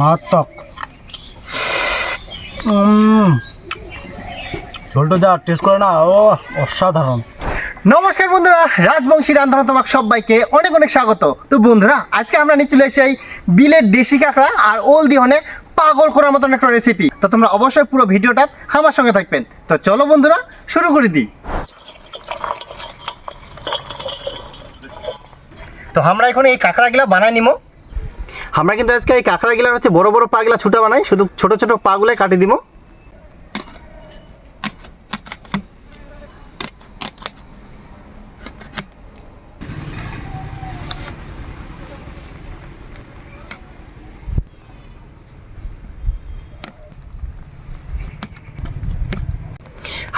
মারাত্মক। ঝোলটা যা টেস্ট করে না, ও, অসাধারণ। নমস্কার বন্ধুরা রাজবংশী রান্ধানো তোমাকে সবাইকে অনেক অনেক স্বাগত। তো বন্ধুরা, আজকে আমরা নিয়ে চলে এসেছি বিলের দেশি কাঁকড়া আর ওল দিহনে পাগল করার মতন একটা রেসিপি তো তোমরা অবশ্যই পুরো ভিডিওটা আমার সঙ্গে থাকবেন। তো চলো বন্ধুরা, শুরু করে দিই। তো আমরা এখন এই কাঁকড়াগুলা বানাই নিব আমরা কিন্তু আজকে এই কাঁকড়াগুলার হচ্ছে বড় বড় পাগুলা ছুটা বানাই। শুধু ছোট ছোট পাগুলাই কাটি দিব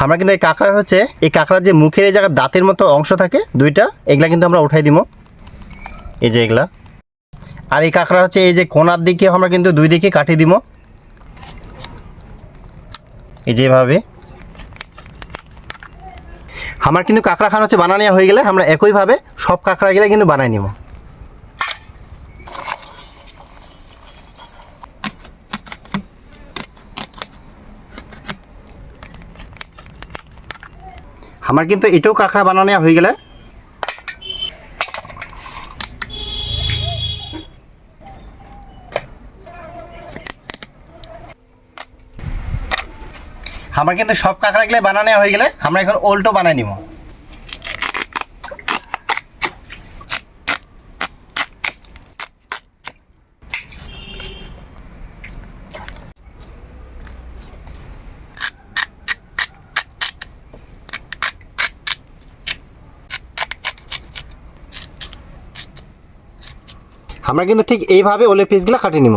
আমরা কিন্তু এই কাঁকড়ার হচ্ছে, এই কাঁকড়ার যে মুখের এই জায়গায় দাঁতের মতো অংশ থাকে, দুইটা, এগুলা কিন্তু আমরা উঠাই দিব এই যে এগুলা। আর এই কাঁকড়া হচ্ছে এই যে কোনার দিকে আমরা কিন্তু দুই দিকে কাটিয়ে দিব। এই যেভাবে আমার কিন্তু কাঁকড়া খান হচ্ছে বানানো হয়ে গেলে আমরা একইভাবে সব কাঁকড়া কাঁকড়াগুলো কিন্তু বানাই নিব। আমার কিন্তু এটাও কাঁকড়া বানানো হয়ে গেলে আমার কিন্তু সব কাঁকড়া কাঁকড়াগুলো বানানো হয়ে গেলে আমরা এখন ওলটো বানাই নিব। আমরা কিন্তু ঠিক এইভাবে ওলের পিসগুলো কাটিয়ে নিব।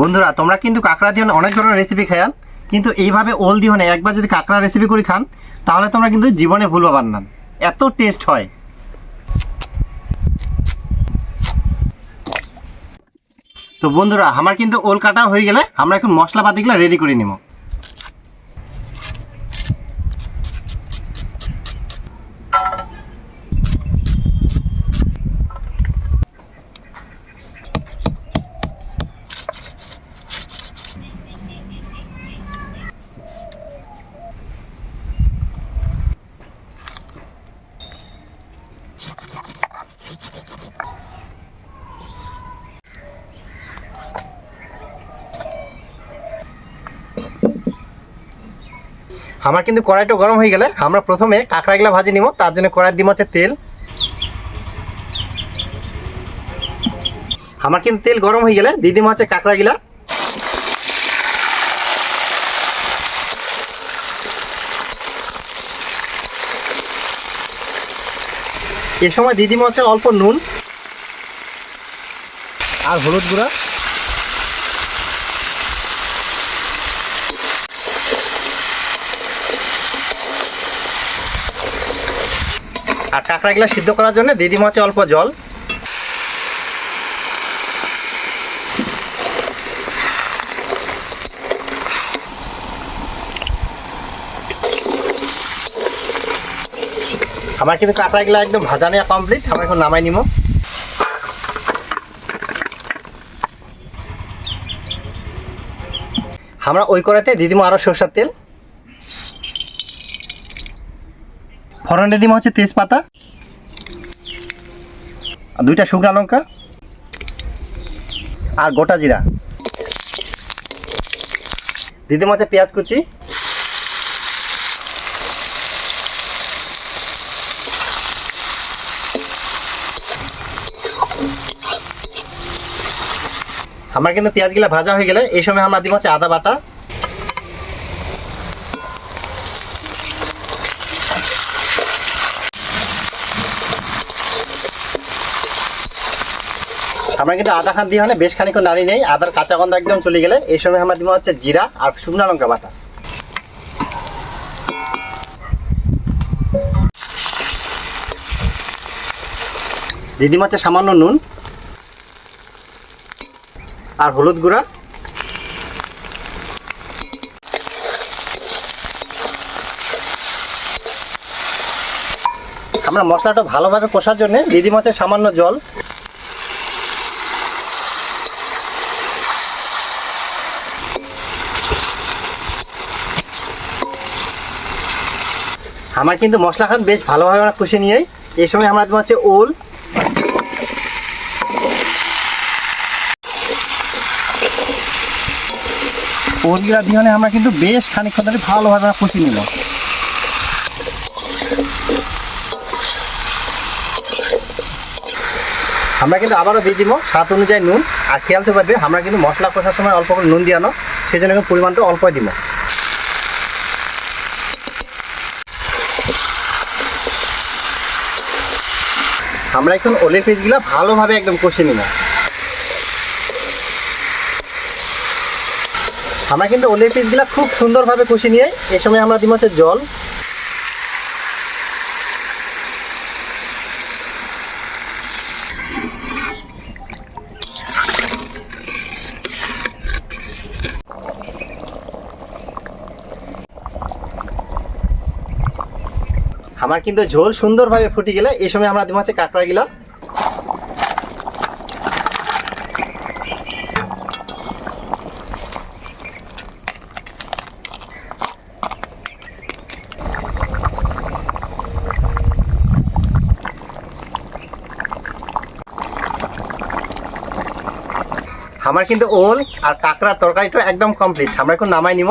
বন্ধুরা, তোমরা কিন্তু কাঁকড়া দিয়ে অনেক ধরনের রেসিপি খায়ান কিন্তু এইভাবে ওল দিও না, একবার যদি কাঁকড়া রেসিপি করে খান, তাহলে তোমরা কিন্তু জীবনে ভুল পাবার না। এত টেস্ট হয়। তো বন্ধুরা, আমার কিন্তু ওল কাটা হয়ে গেলে আমরা এখন মশলাপাতিগুলো রেডি করে নিব। আমার কিন্তু কড়াইটা গরম হয়ে গেলে আমরা প্রথমে কাঁকড়াগুলা ভাজি নিব, তার জন্য কড়াই দিব হচ্ছে তেল। আমার কিন্তু তেল গরম হয়ে গেলে দিয়ে দিব হচ্ছে কাঁকড়াগুলা। এ সময় দিয়ে দিব হচ্ছে অল্প নুন আর হলুদ গুঁড়া। আর কাঁকড়া কাঁকড়াগুলো সিদ্ধ করার জন্য দিব হচ্ছে অল্প জল। আমার কিন্তু কাঁকড়া কাঁকড়াগুলো একদম ভাজা নেওয়া কমপ্লিট আমরা এখন নামাই নিব। আমরা ওই কড়াইতে দিদিমা আরও সরষের তেল। ফোড়নে দিব হচ্ছে তেজপাতা। আর দুইটা শুকনা লঙ্কা। আর গোটা জিরা। দিদি হচ্ছে পেঁয়াজ কুচি। আমার কিন্তু পেঁয়াজগুলা ভাজা হয়ে গেলে এই সময় আমরা দিব হচ্ছে আদা বাটা। আমরা কিন্তু আদা খান দিয়ে বেশ খানিক্ষণ নাড়ি নেই। আদার কাঁচা গন্ধ একদম চলে গেলে। এই সময় আমরা দিব হচ্ছে জিরা আর শুকনো লঙ্কা বাটা। দিদি মাছে সামান্য নুন আর হলুদ গুঁড়া। আমরা মশলাটা ভালোভাবে কষার জন্য দিদি মাছে সামান্য জল। আমার কিন্তু মশলা খান বেশ ভালোভাবে আমরা কষে নিয়েই। এই সময় আমরা দিব হচ্ছে ওল। ওলগুলা দিয়ে আমরা কিন্তু বেশ খানিকক্ষণ ধরে ভালোভাবে আমরা কষে নিলাম। আমরা কিন্তু আবারও দিয়ে দিব স্বাদ অনুযায়ী নুন। আর খেয়াল তো পারবে আমরা কিন্তু মশলা কষার সময় অল্প করে নুন দিয়ে আনো সেই জন্য কিন্তু পরিমাণটা অল্পই দিব। আমরা এখন ওলের পিসগুলো ভালোভাবে একদম কষে নিলাম আমরা কিন্তু ওলের পিসগুলো খুব সুন্দরভাবে কষে নিয়ে এ সময় আমরা হচ্ছে জল। আমার কিন্তু ঝোল সুন্দরভাবে ফুটে গেলে এই সময় আমরা হচ্ছে কাঁকড়া গিলা। আমার কিন্তু ওল আর কাঁকড়ার তরকারিটা একদম কমপ্লিট আমরা এখন নামাই নিব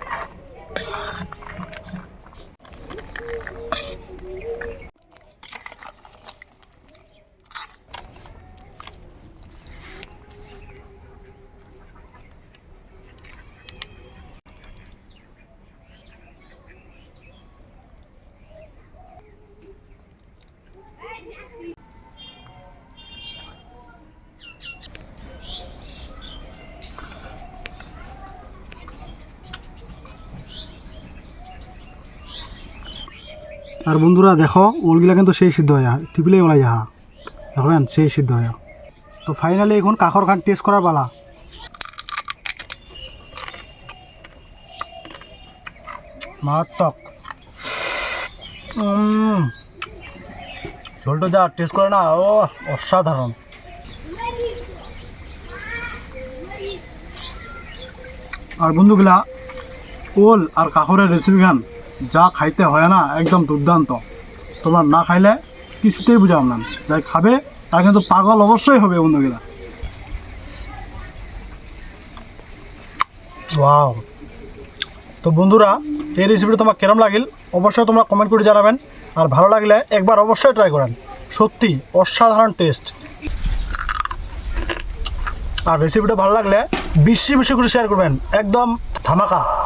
আর বন্ধুরা দেখো, ওলগুলা কিন্তু সেই সিদ্ধ হয়ে টিপিলে ওলাই যাহা। দেখবেন, সেই সিদ্ধ হয়ে তো ফাইনালি এখন কাকর খান টেস্ট করার পালা। মারাত্মক। ঝোলটা যা টেস্ট করে না, ও, অসাধারণ। আর বন্ধুগুলা, ওল আর কাকরের রেসিপি খান। যা খাইতে হয় না, একদম দুর্দান্ত। তোমরা না খাইলে কিছুতেই বুঝাও না। যাই খাবে, তার কিন্তু পাগল অবশ্যই হবে বন্ধুগুলা। ওয়াও। তো বন্ধুরা, এই রেসিপিটা তোমার কেরম লাগিল? অবশ্যই তোমরা কমেন্ট করে জানাবেন। আর ভালো লাগলে একবার অবশ্যই ট্রাই করেন। সত্যি অসাধারণ টেস্ট আর রেসিপিটা ভালো লাগলে বেশি বেশি করে শেয়ার করবেন। একদম ধামাকা।